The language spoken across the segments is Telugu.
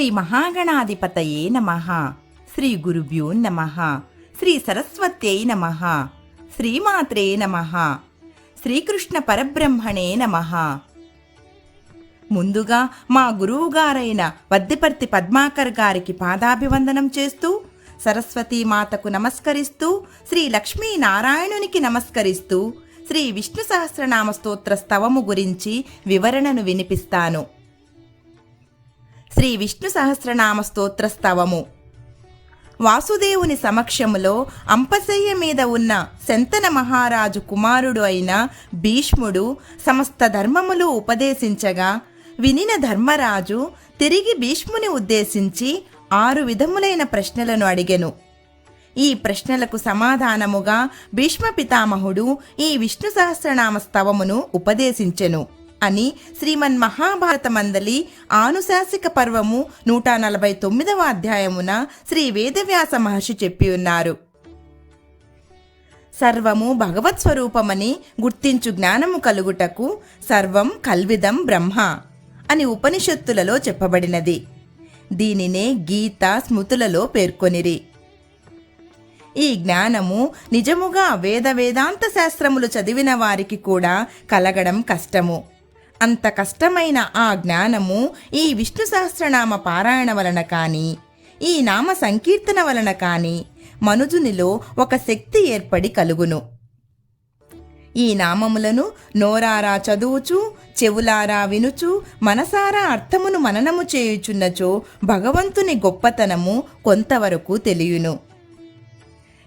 శ్రీ మహాగణాధిపతయే నమ. శ్రీ గురుభ్యో నమ. శ్రీ సరస్వత్యై నమ. శ్రీమాత్రే నమ. శ్రీకృష్ణ పరబ్రహ్మణే నమ. ముందుగా మా గురువుగారైన వద్దిపర్తి పద్మాకర్ గారికి పాదాభివందనం చేస్తూ సరస్వతీ మాతకు నమస్కరిస్తూ శ్రీ లక్ష్మీనారాయణునికి నమస్కరిస్తూ శ్రీ విష్ణు సహస్రనామ స్తోత్ర స్తవము గురించి వివరణను వినిపిస్తాను. శ్రీ విష్ణు సహస్రనామ స్తోత్ర స్తవము వాసుదేవుని సమక్షములో అంపశయ్య మీద ఉన్న శంతన మహారాజు కుమారుడు అయిన భీష్ముడు సమస్త ధర్మములు ఉపదేశించగా వినిన ధర్మరాజు తిరిగి భీష్ముని ఉద్దేశించి ఆరు విధములైన ప్రశ్నలను అడిగెను. ఈ ప్రశ్నలకు సమాధానముగా భీష్మ పితామహుడు ఈ విష్ణు సహస్రనామ స్తవమును ఉపదేశించెను. అని శ్రీమన్ మహాభారతమందలి ఆనుశాసిక పర్వము నూట నలభై తొమ్మిదవ అధ్యాయమున శ్రీ వేదవ్యాస మహర్షి చెప్పి ఉన్నారు. సర్వము భగవత్ స్వరూపమని గుర్తించు జ్ఞానము కలుగుటకు సర్వం కల్విదం బ్రహ్మ అని ఉపనిషత్తులలో చెప్పబడినది. దీనినే గీత స్మృతులలో పేర్కొనిరి. ఈ జ్ఞానము నిజముగా వేద వేదాంత శాస్త్రములు చదివిన వారికి కూడా కలగడం కష్టము. అంత కష్టమైన ఆ జ్ఞానము ఈ విష్ణు సహస్రనామ పారాయణ వలన కానీ ఈ నామ సంకీర్తన వలన కానీ మనుజునిలో ఒక శక్తి ఏర్పడి కలుగును. ఈ నామములను నోరారా చదువుచు చెవులారా వినుచు మనసారా అర్థమును మననము చేయుచున్నచో భగవంతుని గొప్పతనము కొంతవరకు తెలియును.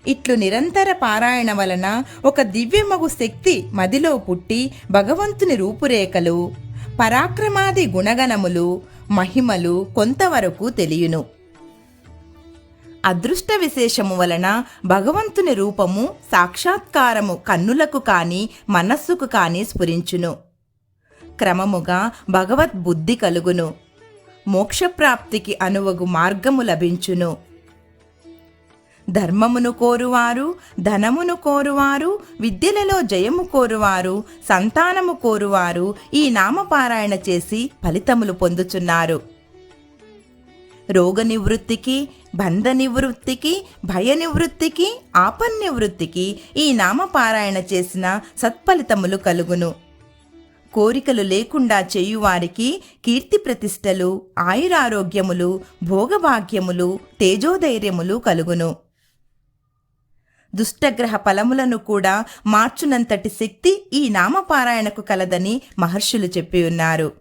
ఇట్లు నిరంతర పారాయణ వలన ఒక దివ్యమగు శక్తి మదిలో పుట్టి భగవంతుని రూపురేఖలు పరాక్రమాది గుణగణములు మహిమలు కొంతవరకు తెలియును. అదృష్ట విశేషము వలన భగవంతుని రూపము సాక్షాత్కారము కన్నులకు కాని మనస్సుకు కాని స్ఫురించును. క్రమముగా భగవద్ బుద్ధి కలుగును. మోక్షప్రాప్తికి అనువగు మార్గము లభించును. ధర్మమును కోరువారు ధనమును కోరువారు విద్యలలో జయము కోరువారు సంతానము కోరువారు ఈ నామపారాయణ చేసి ఫలితములు పొందుచున్నారు. రోగ నివృత్తికి బంధ నివృత్తికి భయ నివృత్తికి ఆపన్నివృత్తికి ఈ నామపారాయణ చేసిన సత్ఫలితములు కలుగును. కోరికలు లేకుండా చేయువారికి కీర్తి ప్రతిష్టలు ఆయురారోగ్యములు భోగభాగ్యములు తేజోధైర్యములు కలుగును. దుష్టగ్రహ ఫలములను కూడా మార్చునంతటి శక్తి ఈ నామపారాయణకు కలదని మహర్షులు చెప్పి ఉన్నారు.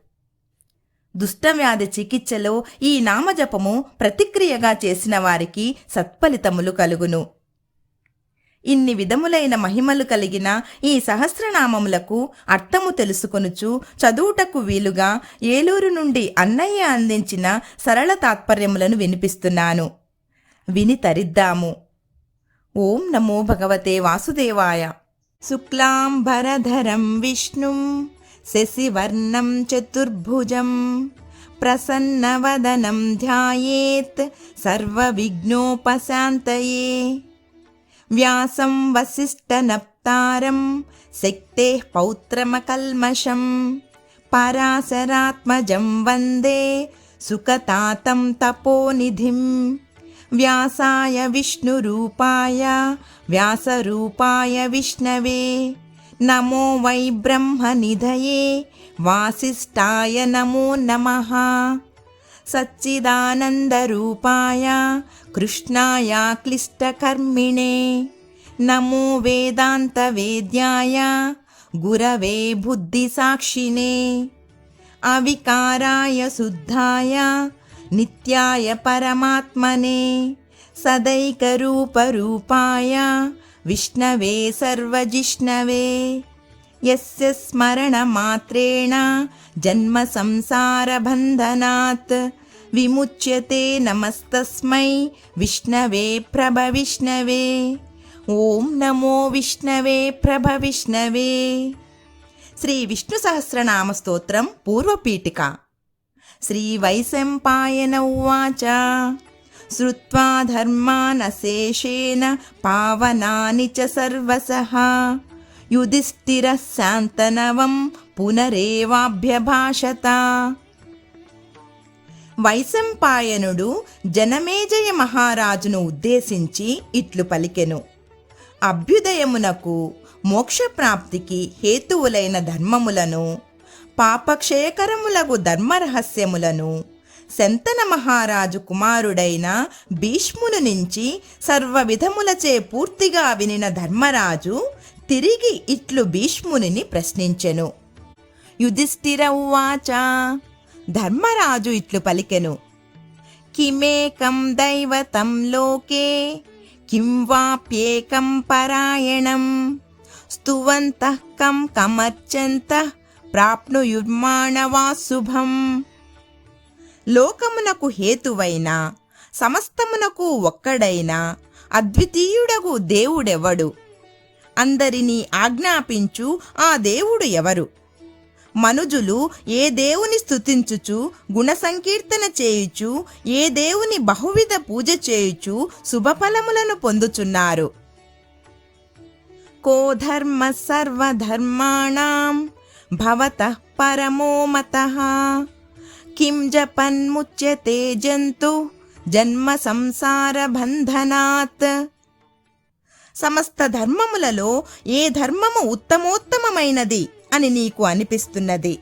దుష్టవ్యాధి చికిత్సలో ఈ నామజపము ప్రతిక్రియగా చేసిన వారికి సత్ఫలితములు కలుగును. ఇన్ని విధములైన మహిమలు కలిగిన ఈ సహస్రనామములకు అర్థము తెలుసుకొనుచు చదువుటకు వీలుగా ఏలూరు నుండి అన్నయ్య అందించిన సరళ తాత్పర్యములను వినిపిస్తున్నాను. విని తరిద్దాము. ఓం నమో భగవతే వాసుదేవాయ. శుక్లాంబరధరం విష్ణుం శశివర్ణం చతుర్భుజం ప్రసన్నవదనం ధ్యాయేత్ సర్వవిఘ్నోపశాంతయే. వ్యాసం వసిష్ఠనప్తారం శక్తే పౌత్రమకల్మషం పరాశరాత్మజం వందే సుఖతాతం తపోనిధిం. వ్యాసాయ విష్ణురూపాయ వ్యాసరూపాయ విష్ణవే. నమో వై బ్రహ్మనిధయే వాసిష్ఠాయ నమో నమః. సచ్చిదానందరూపాయ కృష్ణాయ క్లిష్టకర్మిణే. నమో వేదాంతవేద్యాయ గురవే బుద్ధిసాక్షిణే అవికారాయ శుద్ధాయ నిత్యాయ పరమాత్మనే సదైకరూపరూపాయ విష్ణవే సర్వజిష్ణవే. యస్య స్మరణమాత్రేణ జన్మ సంసారబంధనాత్ విముచ్యతే నమస్తస్మై విష్ణవే ప్రభ విష్ణవే. ఓం నమో విష్ణవే ప్రభ విష్ణవే. శ్రీ విష్ణు సహస్రనామ స్తోత్రం పూర్వపీఠిక. శ్రీ వైశంపాయన ఉవాచ శ్రుత్వా ధర్మానశేషేణ పావనాని చ సర్వసః. యుధిష్ఠిరः శాంతనవం పునరేవాభ్యభాషత. వైశంపాయనుడు జనమేజయ మహారాజును ఉద్దేశించి ఇట్లు పలికెను. అభ్యుదయమునకు మోక్షప్రాప్తికి హేతువులైన ధర్మములను పాపక్షయకరములగు ధర్మరహస్యములను శంతన మహారాజు కుమారుడైన భీష్ముని నుంచి సర్వ విధములచే పూర్తిగా వినిన ధర్మరాజు తిరిగి ఇట్లు భీష్మునిని ప్రశ్నించెను. యుధిష్ఠిర ఉవాచ ధర్మరాజు ఇట్లు పలికెను. కిమేకం దైవతం లోకే కిం వాప్యేకం పరాయణం స్తువంతః కం కమర్చంతః ప్రాప్నుయుర్మాణవా శుభం. లోకమునకు హేతువైన సమస్తమునకు ఒక్కడైన అద్వితీయుడగు దేవుడెవడు? అందరినీ ఆజ్ఞాపించు ఆ దేవుడు ఎవరు? మనుజులు ఏ దేవుని స్థుతించుచు గుణ సంకీర్తన చేయుచు ఏ దేవుని బహువిధ పూజ చేయుచు శుభఫలములను పొందుచున్నారు? కోధర్మ సర్వధర్మాణం భవతః పరమో మతః కిం జపన్ముచ్యతే జంతు జన్మ సంసార బంధనాత్ సమస్త ధర్మములలో ఏ ధర్మము ఉత్తమోత్తమమైనది అని నీకు అనిపిస్తున్నది.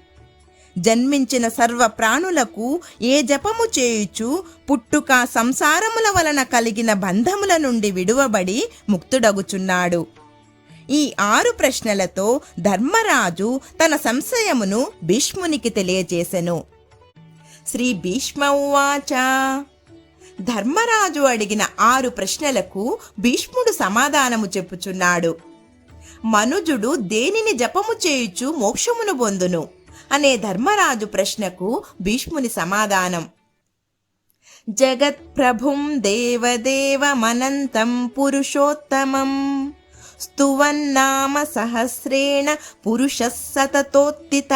జన్మించిన సర్వ ప్రాణులకు ఏ జపము చేయుచు పుట్టుక సంసారముల వలన కలిగిన బంధముల నుండి విడువబడి ముక్తుడగుచున్నాడు. ఈ ఆరు ప్రశ్నలతో ధర్మరాజు తన సంశయమును భీష్మునికి తెలియజేసెను. శ్రీ భీష్మ ఉవాచ. ధర్మరాజు అడిగిన ఆరు ప్రశ్నలకు భీష్ముడు సమాధానము చెప్పుచున్నాడు. మనుజుడు దేనిని జపము చేయుచు మోక్షమును పొందును అనే ధర్మరాజు ప్రశ్నకు భీష్ముని సమాధానం. జగత్ప్రభుం దేవదేవమనంతం పురుషోత్తమం. స్తువన్నామ సహస్రేణ పురుష సతతోత్తిత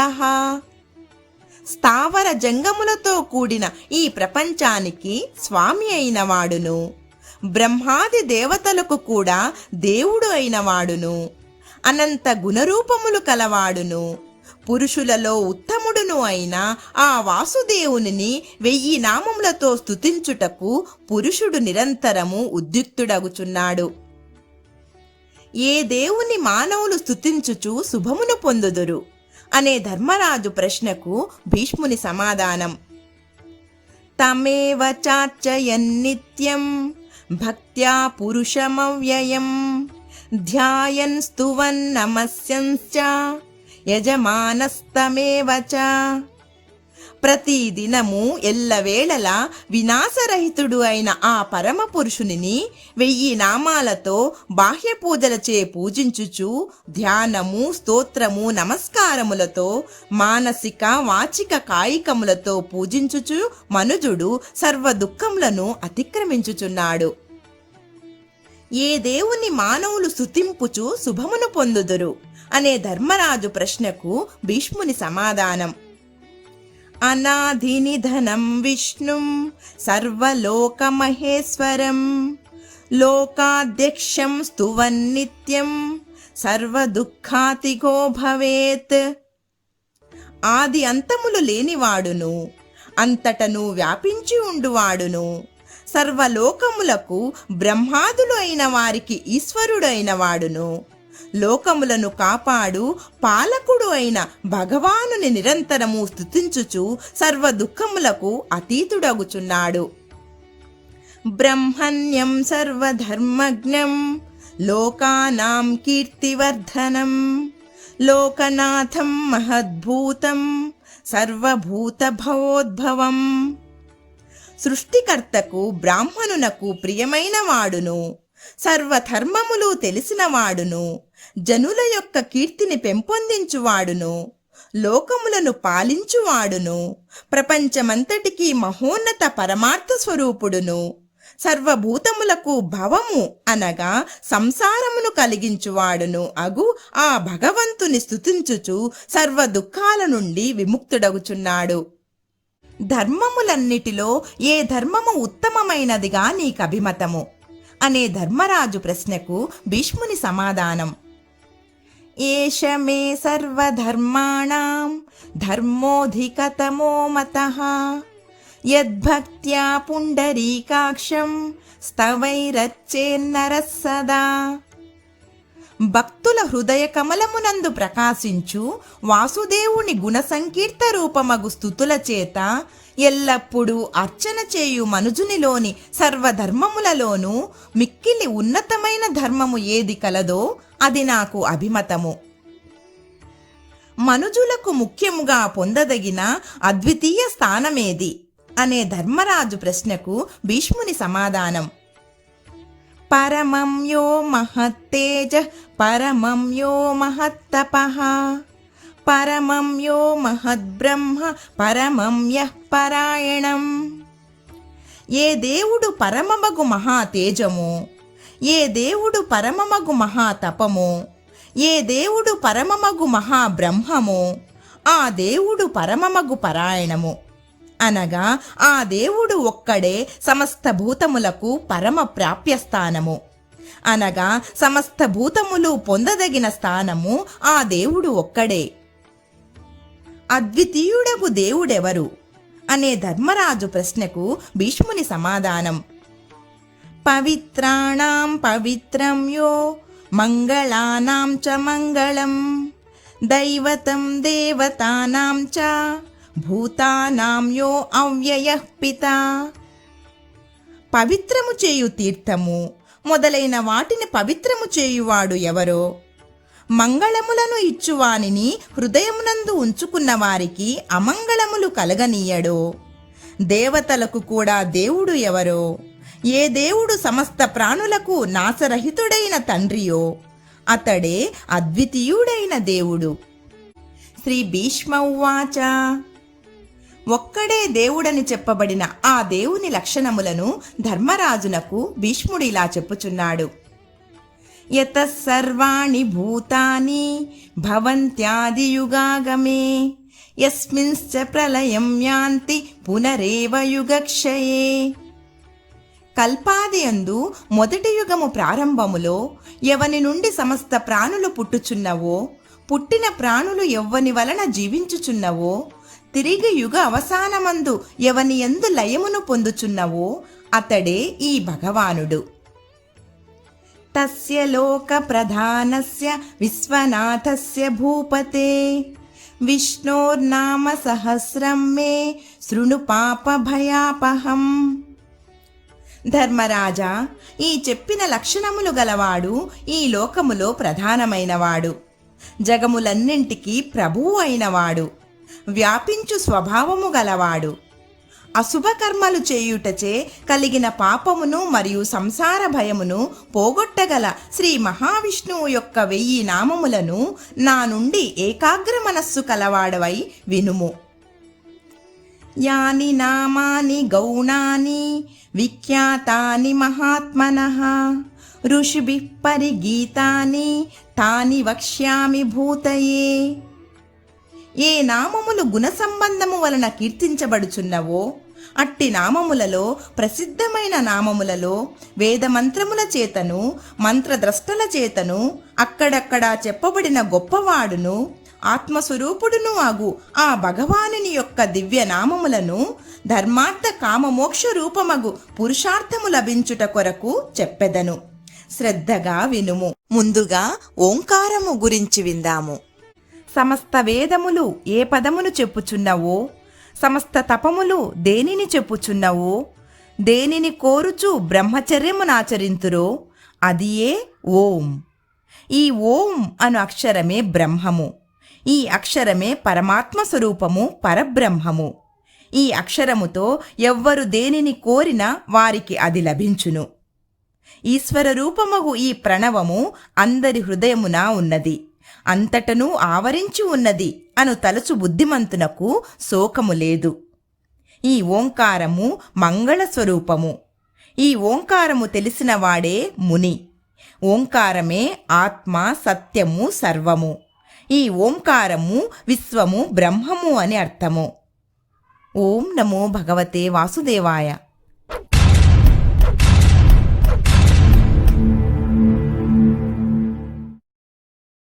స్థావర జంగములతో కూడిన ఈ ప్రపంచానికి స్వామి అయిన వాడును బ్రహ్మాది దేవతలకు కూడా దేవుడు అయిన వాడును అనంత గుణరూపములు కలవాడును. పురుషులలో ఉత్తముడును అయిన ఆ వాసుదేవుని వెయ్యి నామములతో స్తుతించుటకు పురుషుడు నిరంతరము ఉద్యుక్తుడగుచున్నాడు. ఏ దేవుని మానవులు స్థుతించుచు శుభమును పొందుదురు? అనే ధర్మరాజు ప్రశ్నకు భీష్ముని సమాధానం. తమేవ చార్చయన్నిత్యం భక్త్యా పురుషమవ్యయం ధ్యాయన్ స్తువన్ నమస్యంశ్చ యజమానస్తమేవ చ. ప్రతిదినము ఎల్లవేళలా వినాశరహితుడు అయిన ఆ పరమ పురుషునిని వెయ్యి నామాలతో బాహ్య పూజలచే పూజించుచు ధ్యానము స్తోత్రము నమస్కారములతో మానసిక వాచిక కాయికములతో పూజించుచు మనుజుడు సర్వ దుఃఖములను అతిక్రమించుచున్నాడు. ఏ దేవుని మానవులు స్తుతింపుచు శుభమును పొందుదురు? అనే ధర్మరాజు ప్రశ్నకు భీష్ముని సమాధానం. అనాధినిధనం విష్ణుం సర్వలోకమహేశ్వరం. లోకాధ్యక్షం స్తువన్నిత్యం సర్వదుఃఖాతిగో భవేత్. ఆది అంతములు లేనివాడును అంతటను వ్యాపించి ఉండువాడును. సర్వలోకములకు బ్రహ్మాదులు అయిన వారికి ఈశ్వరుడైన వాడును. లోకములను కాపాడు పాలకుడు అయిన భగవానుని నిరంతరము స్తుతించుచు సర్వ దుఃఖములకు అతీతుడగుచున్నాడు. బ్రహ్మణ్యం సర్వధర్మజ్ఞం లోకానాం కీర్తివర్ధనం లోకనాథం మహద్భూతం సర్వభూత భవోద్భవం సృష్టికర్తకు బ్రాహ్మణునకు ప్రియమైన వాడును. సర్వధర్మములు తెలిసినవాడును. జనుల యొక్క కీర్తిని పెంపొందించువాడును. లోకములను పాలించువాడును. ప్రపంచమంతటికీ మహోన్నత పరమార్థ స్వరూపుడును. సర్వభూతములకు భవము అనగా సంసారమును కలిగించువాడును అగు ఆ భగవంతుని స్థుతించుచు సర్వ దుఃఖాల నుండి విముక్తుడగుచున్నాడు. ధర్మములన్నిటిలో ఏ ధర్మము ఉత్తమమైనదిగా నీకభిమతము? అనే ధర్మరాజు ప్రశ్నకు భీష్ముని సమాధానం. ఏష మే సర్వధర్మాణం ధర్మోధికతమో మత. యద్భక్త్యా పుండరీకాక్షం స్తవైరచ్చేన్నరసదా భక్తుల హృదయ కమలమునందు ప్రకాశించు వాసుదేవుని గుణ సంకీర్త రూపమగు స్థుతుల చేత ఎల్లప్పుడూ అర్చన చేయు మనుజునిలోని సర్వధర్మములలోనూ మిక్కిలి ఉన్నతమైన ధర్మము ఏది కలదో అది నాకు అభిమతము. మనుజులకు ముఖ్యముగా పొందదగిన అద్వితీయ స్థానమేది? అనే ధర్మరాజు ప్రశ్నకు భీష్ముని సమాధానం. పరమం యో మహత్తేజ పరమం యో మహత్తప పరమం యో మహద్బ్రహ్మ పరమం యః పరాయణం ఏ దేవుడు పరమమగు మహా తేజము ఏ దేవుడు పరమమగు మహాతపము ఏ దేవుడు పరమమగు మహా బ్రహ్మము ఆ దేవుడు పరమమగు పరాయణము. అనగా ఆ దేవుడు ఒక్కడే సమస్త భూతములకు పరమ ప్రాప్యస్థానము. అనగా సమస్త భూతములు పొందదగిన స్థానము ఆ దేవుడు ఒక్కడే. అద్వితీయుడగు దేవుడెవరు? అనే ధర్మరాజు ప్రశ్నకు భీష్ముని సమాధానం. పవిత్రాణం పవిత్రం యో మంగళానాం చ మంగళం. దైవతం దేవతానాం చ భూతానాం యో అవ్యయ పిత. పవిత్రము చేయు తీర్థము మొదలైన వాటిని పవిత్రము చేయువాడు ఎవరో? మంగళములను ఇచ్చువానిని హృదయమునందు ఉంచుకున్న వారికి అమంగళములు కలగనీయడో? దేవతలకు కూడా దేవుడు ఎవరో? ఏ దేవుడు సమస్త ప్రాణులకు నాశరహితుడైన తండ్రియో? అతడే అద్వితీయుడైన దేవుడు. శ్రీ భీష్మ ఉవాచ. ఒక్కడే దేవుడని చెప్పబడిన ఆ దేవుని లక్షణములను ధర్మరాజునకు భీష్ముడిలా చెప్పుచున్నాడు. యత సర్వాణి భూతాని భవంత్యాదియుగాగమే యస్మింశ్చ ప్రళయం యాంతి పునరేవ యుగక్షయే. కల్పాదియందు మొదటి యుగము ప్రారంభములో ఎవని నుండి సమస్త ప్రాణులు పుట్టుచున్నవో పుట్టిన ప్రాణులు ఎవ్వని వలన జీవించుచున్నవో తిరిగి యుగ అవసానమందు ఎవని ఎందు లయమును పొందుచున్నవో అతడే ఈ భగవానుడు. తస్య లోక ప్రధానస్య విశ్వనాథస్య భూపతే. విష్ణోర్నామ సహస్రం మే శృణు పాప భయాపహం. ధర్మరాజా ఈ చెప్పిన లక్షణములు గలవాడు ఈ లోకములో ప్రధానమైనవాడు. జగములన్నింటికీ ప్రభువు అయినవాడు. వ్యాపించు స్వభావము గలవాడు. అశుభకర్మలు చేయుటచే కలిగిన పాపమును మరియు సంసార భయమును పోగొట్టగల శ్రీ మహావిష్ణువు యొక్క వెయ్యి నామములను నా నుండి ఏకాగ్ర మనస్సు కలవాడవై వినుము. యాని నామాని గౌణాని విఖ్యాతాని మహాత్మన. ఋషిభి పరిగీతాని తాని వక్ష్యామి భూతయే. ఏ నామములు గుణ సంబంధము వలన కీర్తించబడుచున్నవో అట్టి నామములలో ప్రసిద్ధమైన నామములలో వేదమంత్రముల చేతను మంత్రద్రష్టల చేతను అక్కడక్కడా చెప్పబడిన గొప్పవాడును ఆత్మస్వరూపుడును ఆగు. ఆ భగవానుని యొక్క దివ్య నామములను ధర్మార్థ కామమోక్ష రూపమగు పురుషార్థము లభించుట కొరకు చెప్పెదను. శ్రద్ధగా వినుము. ముందుగా ఓంకారము గురించి విందాము. సమస్త వేదములు ఏ పదమును చెప్పుచున్నవో సమస్త తపములు దేనిని చెప్పుచున్నావో దేనిని కోరుచు బ్రహ్మచర్యమునాచరింతురో అది ఏ ఓం. ఈ ఓం అను అక్షరమే బ్రహ్మము. ఈ అక్షరమే పరమాత్మ స్వరూపము పరబ్రహ్మము. ఈ అక్షరముతో ఎవ్వరు దేనిని కోరినా వారికి అది లభించును. ఈశ్వర రూపమగు ఈ ప్రణవము అందరి హృదయమున ఉన్నది. అంతటను ఆవరించి ఉన్నది అను తలచు బుద్ధిమంతునకు శోకము లేదు. ఈ ఓంకారము మంగళ స్వరూపము. ఈ ఓంకారము తెలిసినవాడే ముని. ఓంకారమే ఆత్మ సత్యము సర్వము. ఈ ఓంకారము విశ్వము బ్రహ్మము అని అర్థము. ఓం నమో భగవతే వాసుదేవాయ.